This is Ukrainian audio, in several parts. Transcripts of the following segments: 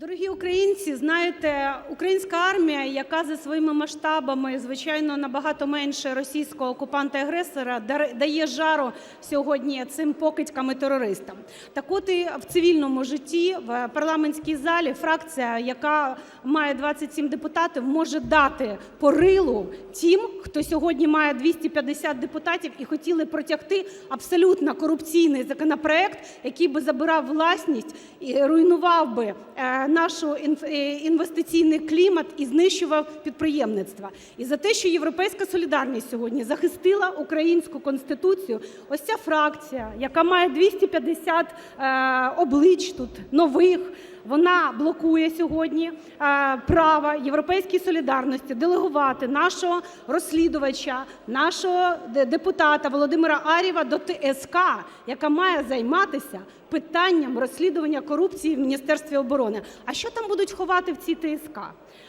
Дорогі українці, знаєте, українська армія, яка за своїми масштабами, звичайно, набагато менше російського окупанта-агресора, дає жару сьогодні цим покидькам і терористам. Так от і в цивільному житті, в парламентській залі, фракція, яка має 27 депутатів, може дати порилу тим, хто сьогодні має 250 депутатів і хотіли протягти абсолютно корупційний законопроект, який би забирав власність і руйнував би е, наш інвестиційний клімат і знищував підприємництво. І за те, що "Європейська солідарність" сьогодні захистила українську Конституцію, ось ця фракція, яка має 250 е, облич тут нових, вона блокує сьогодні е, право "Європейській солідарності" делегувати нашого розслідувача, нашого депутата Володимира Ар'єва до ТСК, яка має займатися питанням розслідування корупції в Міністерстві оборони. А що там будуть ховати в цій ТСК?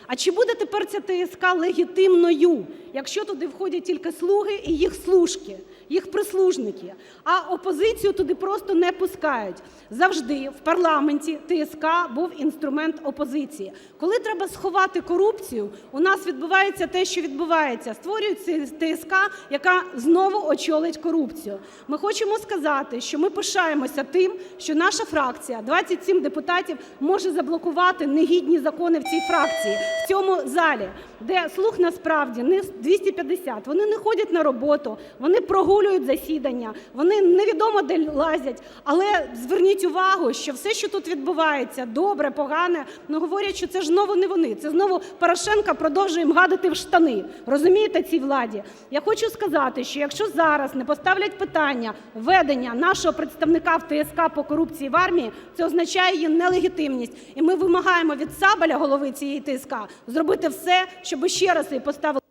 А чи буде тепер ця ТСК легітимною, якщо туди входять тільки слуги і їх служки, їх прислужники, а опозицію туди просто не пускають? Завжди в парламенті ТСК був інструмент опозиції. Коли треба сховати корупцію, у нас відбувається те, що відбувається. Створюється ТСК, яка знову очолить корупцію. Ми хочемо сказати, що ми пишаємося тим, що наша фракція, 27 депутатів, може заблокувати негідні закони в цій фракції, в цьому залі, де слух насправді не 250. Вони не ходять на роботу, вони прогулюють засідання, вони невідомо де лазять. Але зверніть увагу, що все, що тут відбувається, добре, погане, ну говорять, що це ж знову не вони. Це знову Порошенка продовжує їм гадити в штани. Розумієте, цій владі? Я хочу сказати, що якщо зараз не поставлять питання введення нашого представника в ТСК по корупції в армії, це означає її нелегітимність. І ми вимагаємо від Сабаля, голови цієї ТСК, зробити все, щоб ще раз її поставили.